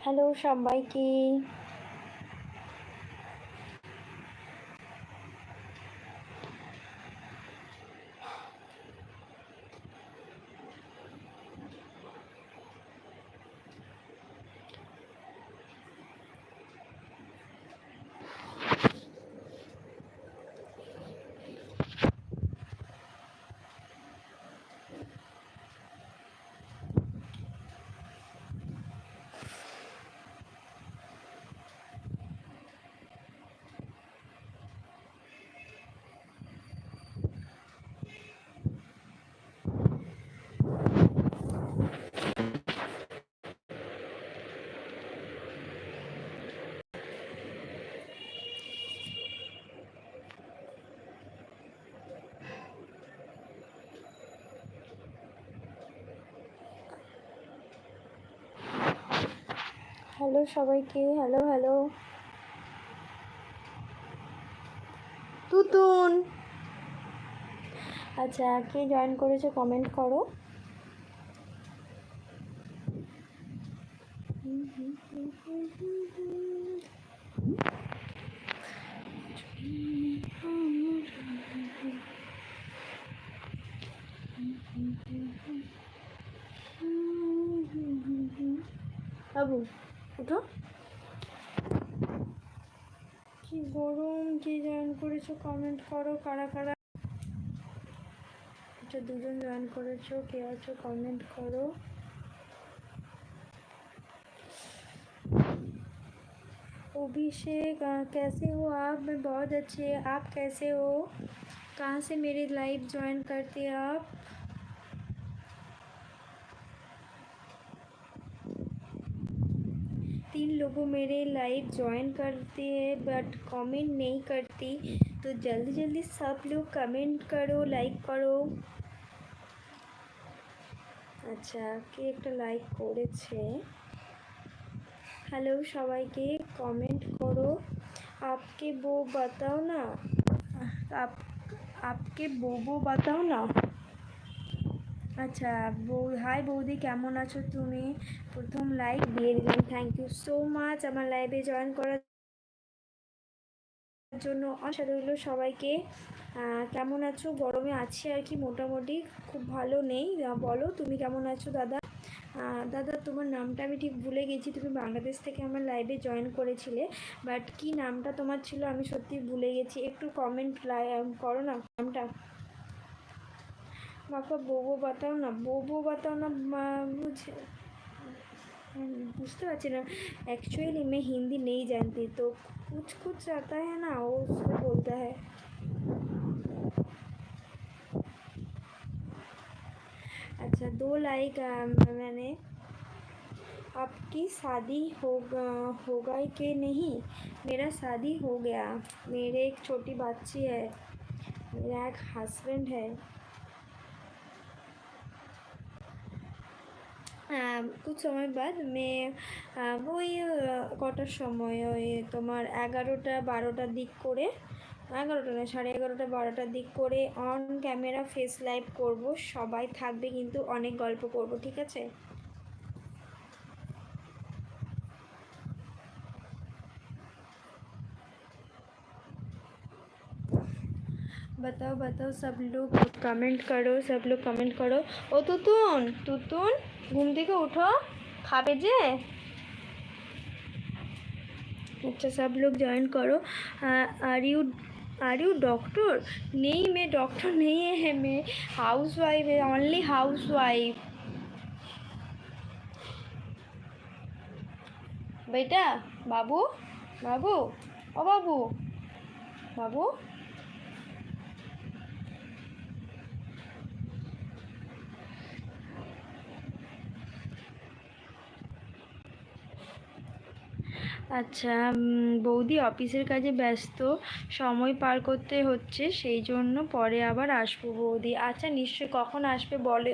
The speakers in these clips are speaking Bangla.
হ্যালো সবাইকে। হ্যালো সবাইকে হ্যালো হ্যালো। তুতুন। আচ্ছা কে জয়েন করেছে কমেন্ট করো। বাবু। উঠো কি গরম কে জয়েন করেছো কমেন্ট করো কারা কারা আচ্ছা দুজন জয়েন করেছো কে আছো কমেন্ট করো अभिषेक अ, कैसे हो आप मैं बहुत अच्छे आप कैसे हो कहाँ से मेरी लाइव ज्वाइन करते हैं आप तीन लोगों मेरे लाइव ज्वाइन करते हैं बट कमेंट नहीं करती तो जल्दी जल्दी सब लोग कमेंट करो लाइक करो আচ্ছা কে একটা লাইক করেছে হ্যালো সবাইকে কমেন্ট করো আপকে বউ বাতাও না আপ আপকে বউ বউ বাতাও না আচ্ছা বৌ হাই বৌদি, কেমন আছো তুমি? প্রথম লাইক দিয়ে দিলাম থ্যাংক ইউ সো মাচ আমার লাইভে জয়েন করার জন্য আশা রইল সবাইকে। কেমন আছো? গরমে আছি আর কি মোটামুটি, খুব ভালো নেই। বলো, তুমি কেমন আছো দাদা? দাদা, তোমার নামটা আমি ঠিক ভুলে গেছি, তুমি বাংলাদেশ থেকে আমার লাইভে জয়েন করেছিলে বাট কি নামটা তোমার ছিল আমি সত্যি ভুলে গেছি। একটু কমেন্ট করো না নামটা। বাবা বউ বাতাও না বউ বউ বাতাও না মা- বুঝে हम्म, বুঝতে পারছি না एक्चुअली मैं हिंदी नहीं जानती तो कुछ कुछ आता है ना वो उसको बोलता है अच्छा दो लाइक मैंने आपकी शादी हो ग- हो गई कि नहीं मेरा शादी हो गया मेरे एक छोटी बच्ची है मेरा एक हस्बैंड है কুছ সময় বাদ মেয়ে ওই কটার সময়? ওই তোমার এগারোটা বারোটার দিক করে, এগারোটা না, সাড়ে এগারোটা বারোটার দিক করে অন ক্যামেরা ফেস লাইভ করব। সবাই থাকবে কিন্তু অনেক গল্প করব, ঠিক আছে? बताओ बताओ सब लोग कमेंट करो सब लोग कमेंट करो ও তুতুন তুতুন ঘুম থেকে উঠো খাবে যে अच्छा सब लोग ज्वाइन करो are you are you doctor नहीं मैं डॉक्टर नहीं है मैं हाउस वाइफ है ओनली हाउस वाइफ बेटा बाबू बाबू ओ बाबू बाबू আচ্ছা বৌদি অফিসের কাজে ব্যস্ত, সময় পার করতে হচ্ছে, সেই জন্য পরে আবার আসব বৌদি। আচ্ছা নিশ্চয়ই কখন আসবে বলে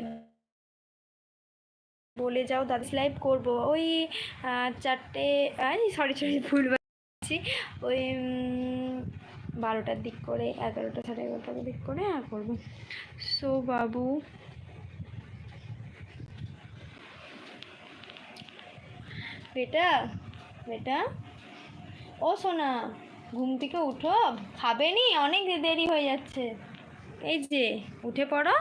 বলে যাও, দাদা লাইভ করব। ওই চারটে সরি সরি ভুল বলছি। ওই বারোটার দিক করে, এগারোটা সাড়ে এগারোটার দিক করে হ্যাঁ করব। সো বাবু। বেটা? বেটা ও সোনা ঘুম থেকে উঠো খাবে নি অনেক দেরি হয়ে যাচ্ছে এই যে উঠে পড়ো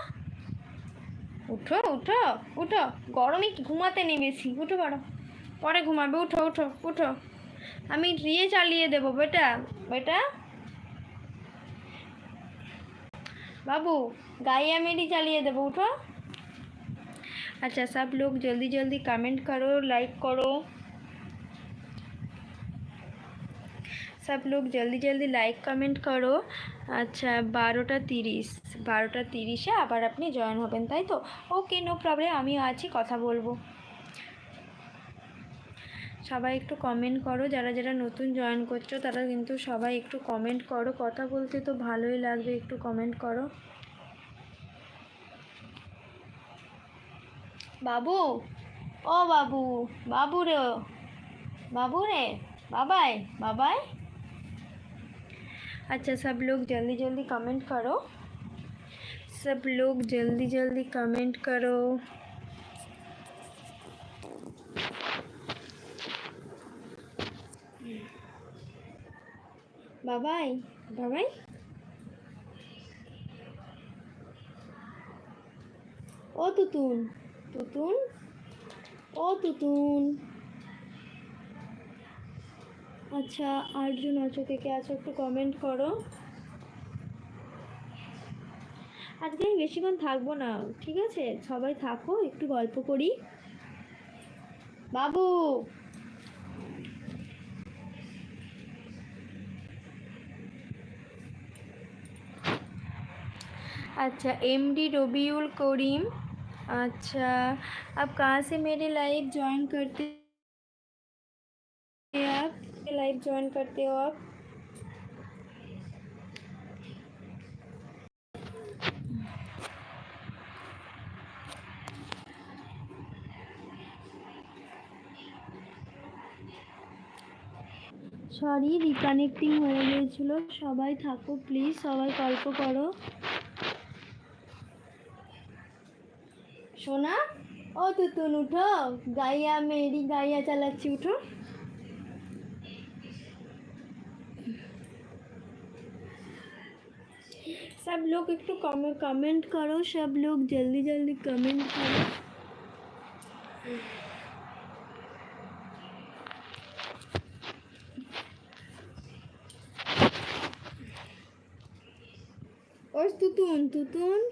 উঠো উঠো উঠো গরমে ঘুমাতে নেই বেশি উঠে পড়ো পরে ঘুমাবে উঠো উঠো উঠো আমি ইয়ে চালিয়ে দেবো বেটা বেটা बाबू गाया मेरी चालिए देबो उठो अच्छा सब लोग जल्दी जल्दी कमेंट करो लाइक करो सब लोग जल्दी जल्दी লাইক কমেন্ট করো আচ্ছা বারোটা তিরিশ বারোটা তিরিশে আবার আপনি জয়েন হবেন তাই তো ওকে নো প্রবলেম আমিও আছি কথা বলবো সবাই একটু কমেন্ট করো যারা যারা নতুন জয়েন করছো তারা কিন্তু সবাই একটু কমেন্ট করো কথা বলতে তো ভালোই লাগবে একটু কমেন্ট করো বাবু ও বাবু বাবু রে बाबू रे बाबाई बाबाई अच्छा सब लोग जल्दी जल्दी कमेंट करो। सब लोग जल्दी जल्दी कमेंट करो। बाबाई बाबाई। ओ, तुतुन। तुतुन? ओ, तुतुन। আচ্ছা আটজন আছো কে কে আছো একটু কমেন্ট করো আজকে আমি বেশিক্ষণ থাকবো না ঠিক আছে সবাই থাকো একটু গল্প করি বাবু अच्छा एम डी रबीउल करीम अच्छा आप कहाँ से मेरे लाइव ज्वाइन करते हैं आप लाइव ज्वाइन करते हो आप সরি রিকানেক্টিং হয়ে গিয়েছিল সবাই থাকো প্লিজ সবাই গল্প করো সোনা ও তুতুন উঠো গাইয়া মেরি গাইয়া চালাচ্ছি উঠো सब लोग एक तो कमेंट करो सब लोग जल्दी जल्दी कमेंट करो और तुतुन तुतुन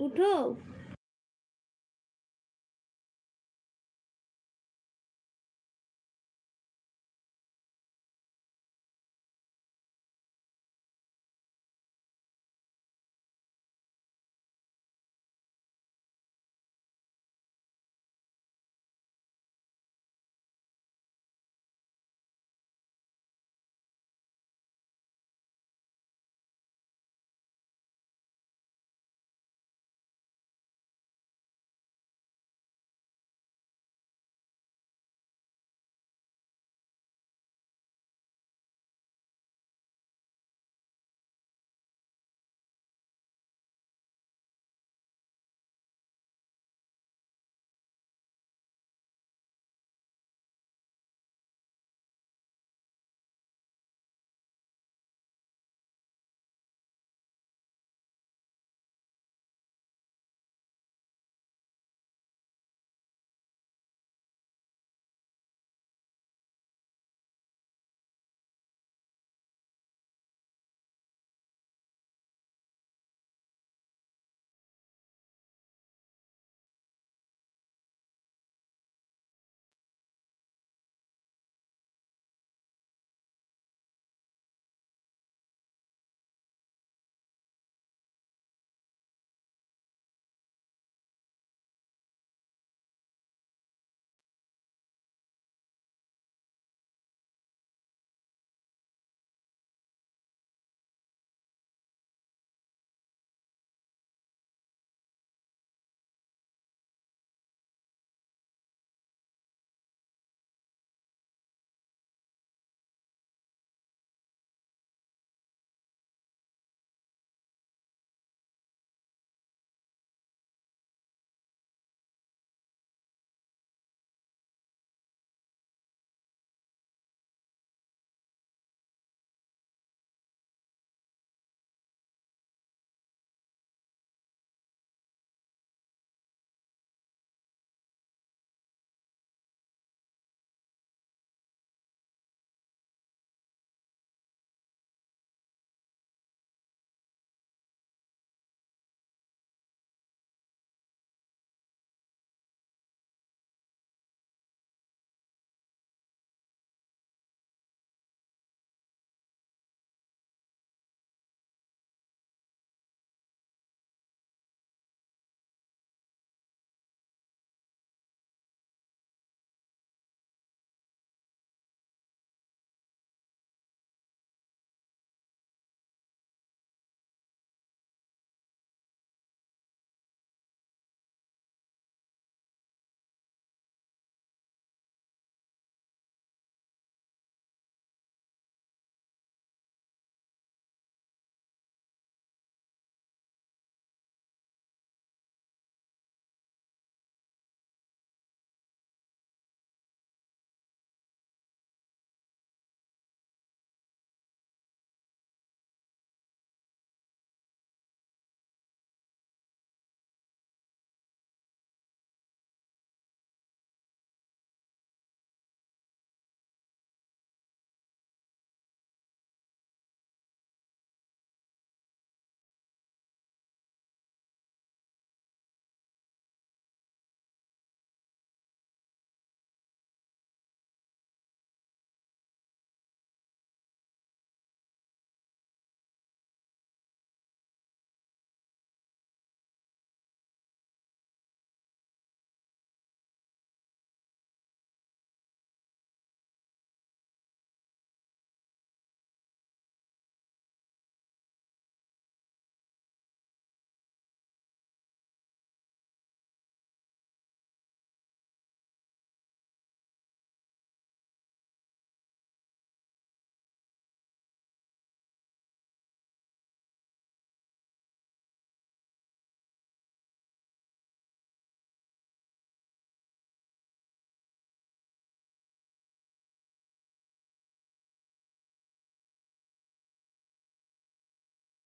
उठो